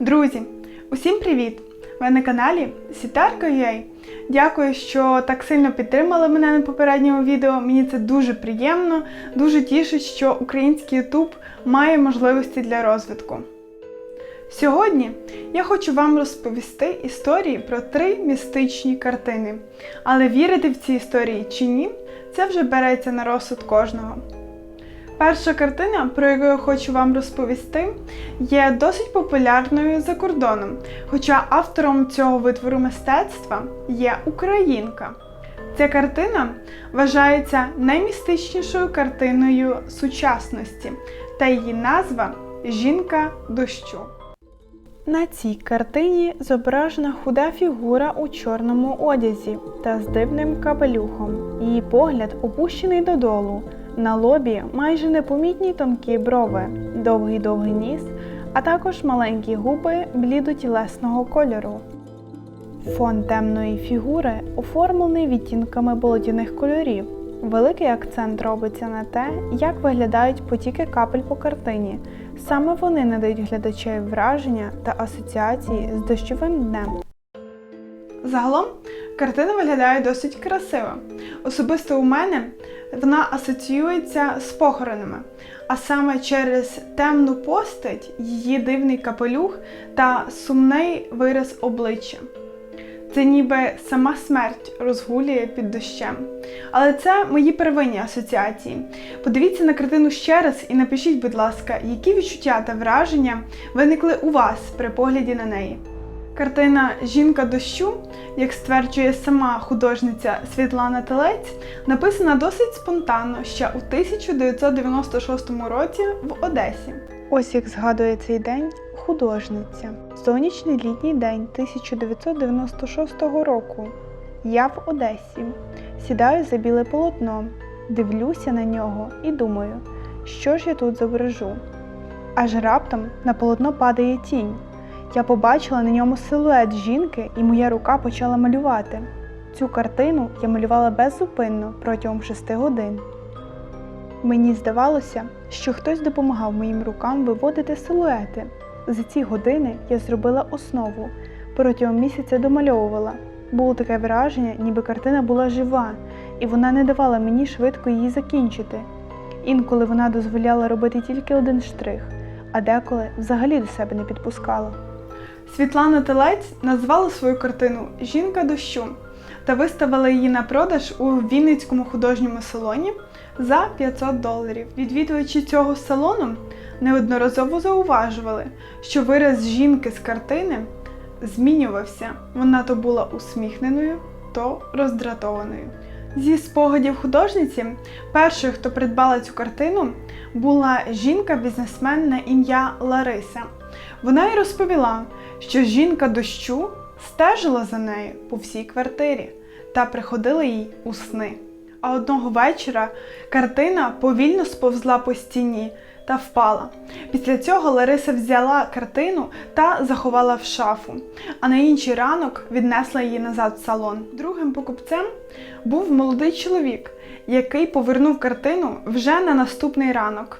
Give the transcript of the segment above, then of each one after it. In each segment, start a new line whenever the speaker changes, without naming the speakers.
Друзі, усім привіт! Ви на каналі Сітарка.ua. Дякую, що так сильно підтримали мене на попередньому відео. Мені це дуже приємно, дуже тішить, що український YouTube має можливості для розвитку. Сьогодні я хочу вам розповісти історії про три містичні картини. Але вірити в ці історії чи ні, це вже береться на розсуд кожного. Перша картина, про яку я хочу вам розповісти, є досить популярною за кордоном, хоча автором цього витвору мистецтва є українка. Ця картина вважається наймістичнішою картиною сучасності, та її назва Жінка дощу. На цій картині зображена худа фігура у чорному одязі та з дивним капелюхом. Її погляд опущений додолу. На лобі майже непомітні тонкі брови, довгий довгий ніс, а також маленькі губи блідотілесного кольору. Фон темної фігури оформлений відтінками болотяних кольорів. Великий акцент робиться на те, як виглядають потіки капель по картині. Саме вони надають глядачеві враження та асоціації з дощовим днем. Загалом картина виглядає досить красиво. Особисто у мене вона асоціюється з похоронами, а саме через темну постать, її дивний капелюх та сумний вираз обличчя. Це ніби сама смерть розгулює під дощем. Але це мої первинні асоціації. Подивіться на картину ще раз і напишіть, будь ласка, які відчуття та враження виникли у вас при погляді на неї. Картина Жінка дощу, як стверджує сама художниця Світлана Телець, написана досить спонтанно ще у 1996 році в Одесі. Ось як згадує цей день художниця. Сонячний літній день 1996 року. Я в Одесі. Сідаю за біле полотно, дивлюся на нього і думаю, що ж я тут зображу. Аж раптом на полотно падає тінь. Я побачила на ньому силует жінки, і моя рука почала малювати. Цю картину я малювала беззупинно протягом шести годин. Мені здавалося, що хтось допомагав моїм рукам виводити силуети. За ці години я зробила основу, протягом місяця домальовувала. Було таке враження, ніби картина була жива, і вона не давала мені швидко її закінчити. Інколи вона дозволяла робити тільки один штрих, а деколи взагалі до себе не підпускала. Світлана Телець назвала свою картину Жінка дощу та виставила її на продаж у Вінницькому художньому салоні за 500 доларів. Відвідувачі цього салону неодноразово зауважували, що вираз жінки з картини змінювався. Вона то була усміхненою, то роздратованою. Зі спогадів художниці, першою, хто придбала цю картину, була жінка-бізнесмен на ім'я Лариса. Вона й розповіла, що жінка дощу стежила за нею по всій квартирі та приходила їй у сни. А одного вечора картина повільно сповзла по стіні та впала. Після цього Лариса взяла картину та заховала в шафу, а на інший ранок віднесла її назад в салон. Другим покупцем був молодий чоловік, який повернув картину вже на наступний ранок.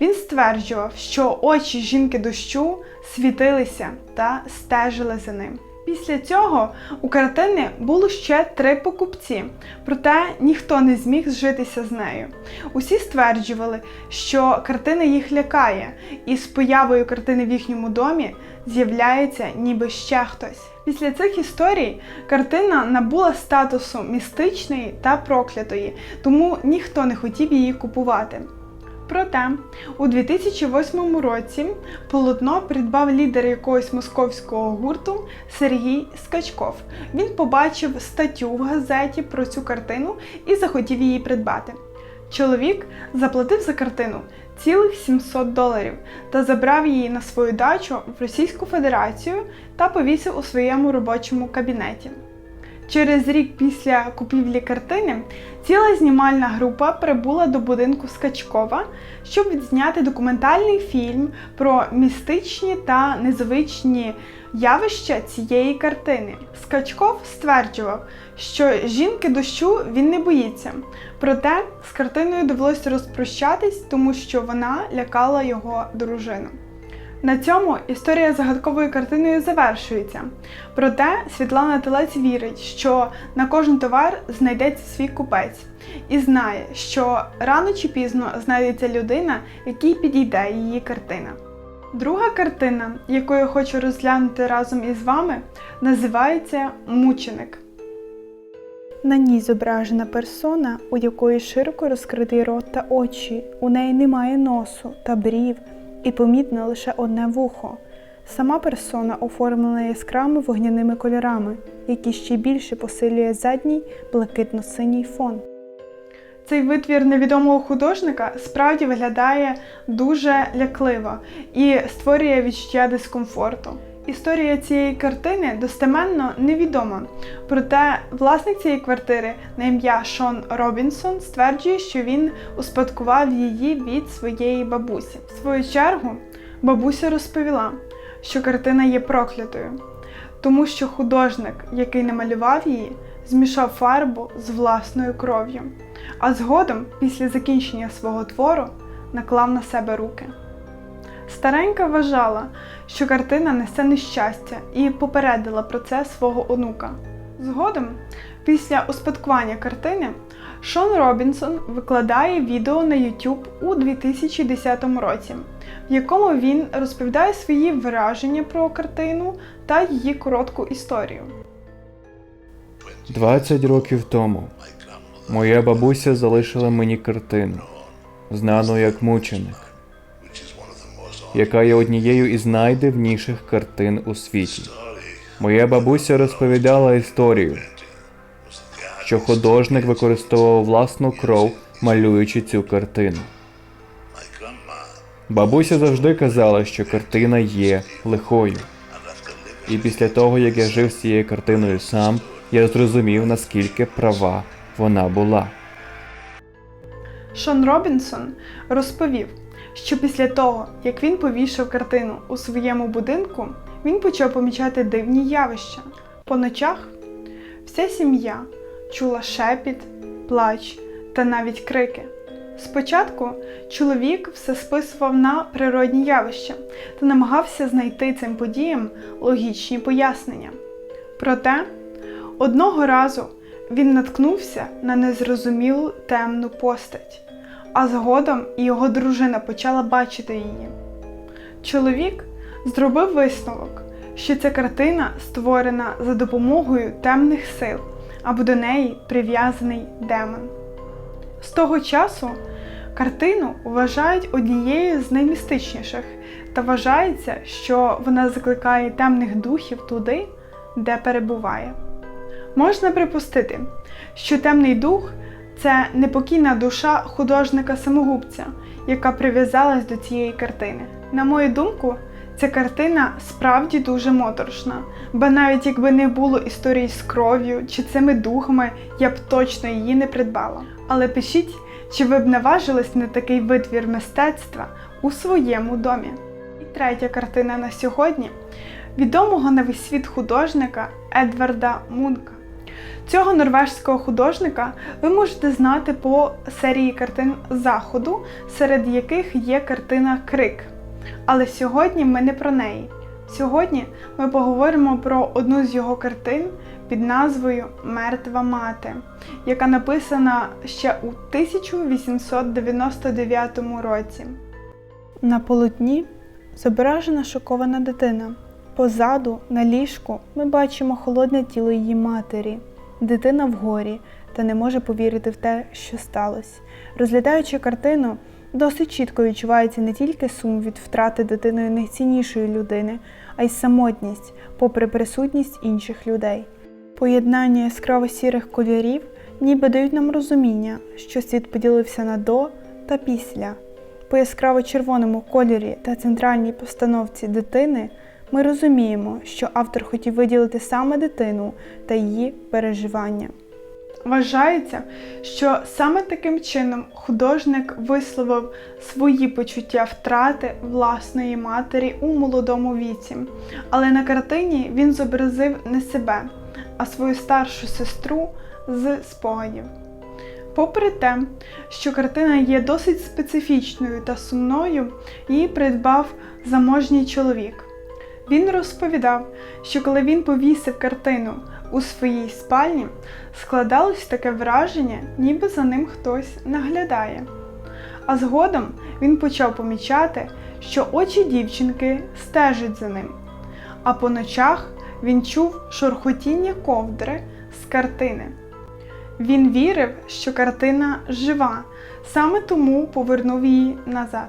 Він стверджував, що очі жінки дощу світилися та стежили за ним. Після цього у картини було ще три покупці, проте ніхто не зміг зжитися з нею. Усі стверджували, що картина їх лякає, і з появою картини в їхньому домі з'являється ніби ще хтось. Після цих історій картина набула статусу містичної та проклятої, тому ніхто не хотів її купувати. Проте у 2008 році полотно придбав лідер якогось московського гурту Сергій Скачков. Він побачив статтю в газеті про цю картину і захотів її придбати. Чоловік заплатив за картину цілих 700 доларів та забрав її на свою дачу в Російську Федерацію та повісив у своєму робочому кабінеті. Через рік після купівлі картини ціла знімальна група прибула до будинку Скачкова, щоб відзняти документальний фільм про містичні та незвичні явища цієї картини. Скачков стверджував, що жінки дощу він не боїться, проте з картиною довелося розпрощатись, тому що вона лякала його дружину. На цьому історія загадковою картиною завершується. Проте Світлана Телець вірить, що на кожен товар знайдеться свій купець, і знає, що рано чи пізно знайдеться людина, якій підійде її картина. Друга картина, яку я хочу розглянути разом із вами, називається Мученик. На ній зображена персона, у якої широко розкритий рот та очі, у неї немає носу та брів, і помітно лише одне вухо. Сама персона оформлена яскравими вогняними кольорами, які ще більше посилює задній блакитно-синій фон. Цей витвір невідомого художника справді виглядає дуже лякливо і створює відчуття дискомфорту. Історія цієї картини достеменно невідома, проте власник цієї квартири на ім'я Шон Робінсон стверджує, що він успадкував її від своєї бабусі. В свою чергу, бабуся розповіла, що картина є проклятою, тому що художник, який намалював її, змішав фарбу з власною кров'ю, а згодом, після закінчення свого твору, наклав на себе руки. Старенька вважала, що картина несе нещастя і попередила про це свого онука. Згодом, після успадкування картини, Шон Робінсон викладає відео на YouTube у 2010 році, в якому він розповідає свої враження про картину та її коротку історію.
20 років тому моя бабуся залишила мені картину, знану як мученик, яка є однією із найдивніших картин у світі. Моя бабуся розповідала історію, що художник використовував власну кров, малюючи цю картину. Бабуся завжди казала, що картина є лихою. І після того, як я жив з цією картиною сам, я зрозумів, наскільки права вона була.
Шон Робінсон розповів, що після того, як він повішав картину у своєму будинку, він почав помічати дивні явища. По ночах вся сім'я чула шепіт, плач та навіть крики. Спочатку чоловік все списував на природні явища та намагався знайти цим подіям логічні пояснення. Проте одного разу він наткнувся на незрозумілу темну постать, а згодом і його дружина почала бачити її. Чоловік зробив висновок, що ця картина створена за допомогою темних сил, або до неї прив'язаний демон. З того часу картину вважають однією з наймістичніших та вважається, що вона закликає темних духів туди, де перебуває. Можна припустити, що темний дух це непокійна душа художника-самогубця, яка прив'язалась до цієї картини. На мою думку, ця картина справді дуже моторошна, бо навіть якби не було історії з кров'ю чи цими духами, я б точно її не придбала. Але пишіть, чи ви б наважились на такий витвір мистецтва у своєму домі. І третя картина на сьогодні відомого на весь світ художника Едварда Мунка. Цього норвежського художника ви можете знати по серії картин Заходу, серед яких є картина Крик. Але сьогодні ми не про неї. Сьогодні ми поговоримо про одну з його картин під назвою Мертва мати, яка написана ще у 1899 році. На полотні зображена шокована дитина. Позаду, на ліжку, ми бачимо холодне тіло її матері. Дитина вгорі та не може повірити в те, що сталося. Розглядаючи картину, досить чітко відчувається не тільки сум від втрати дитиною найціннішої людини, а й самотність, попри присутність інших людей. Поєднання яскраво-сірих кольорів ніби дають нам розуміння, що світ поділився на до та після. По яскраво-червоному кольорі та центральній постановці дитини ми розуміємо, що автор хотів виділити саме дитину та її переживання. Вважається, що саме таким чином художник висловив свої почуття втрати власної матері у молодому віці, але на картині він зобразив не себе, а свою старшу сестру з спогадів. Попри те, що картина є досить специфічною та сумною, її придбав заможній чоловік. Він розповідав, що коли він повісив картину у своїй спальні, складалось таке враження, ніби за ним хтось наглядає. А згодом він почав помічати, що очі дівчинки стежать за ним, а по ночах він чув шорхотіння ковдри з картини. Він вірив, що картина жива, саме тому повернув її назад.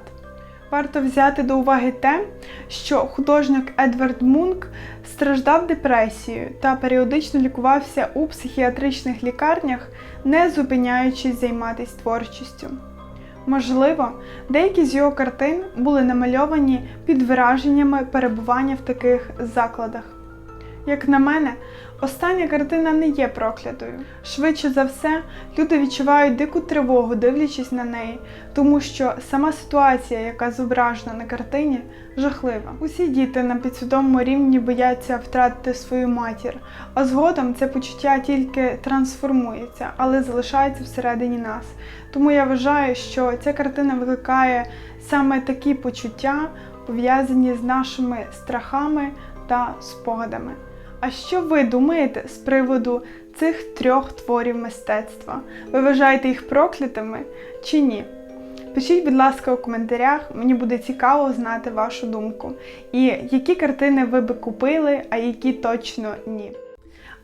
Варто взяти до уваги те, що художник Едвард Мунк страждав депресією та періодично лікувався у психіатричних лікарнях, не зупиняючись займатися творчістю. Можливо, деякі з його картин були намальовані під враженнями перебування в таких закладах. Як на мене, остання картина не є проклятою. Швидше за все, люди відчувають дику тривогу, дивлячись на неї, тому що сама ситуація, яка зображена на картині, жахлива. Усі діти на підсвідомому рівні бояться втратити свою матір, а згодом це почуття тільки трансформується, але залишається всередині нас. Тому я вважаю, що ця картина викликає саме такі почуття, пов'язані з нашими страхами та спогадами. А що ви думаєте з приводу цих трьох творів мистецтва? Ви вважаєте їх проклятими чи ні? Пишіть, будь ласка, у коментарях, мені буде цікаво знати вашу думку. І які картини ви би купили, а які точно ні.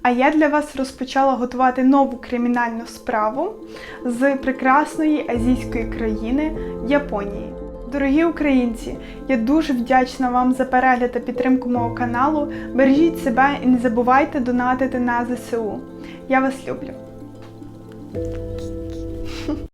А я для вас розпочала готувати нову кримінальну справу з прекрасної азійської країни Японії. Дорогі українці, я дуже вдячна вам за перегляд та підтримку мого каналу. Бережіть себе і не забувайте донатити на ЗСУ. Я вас люблю.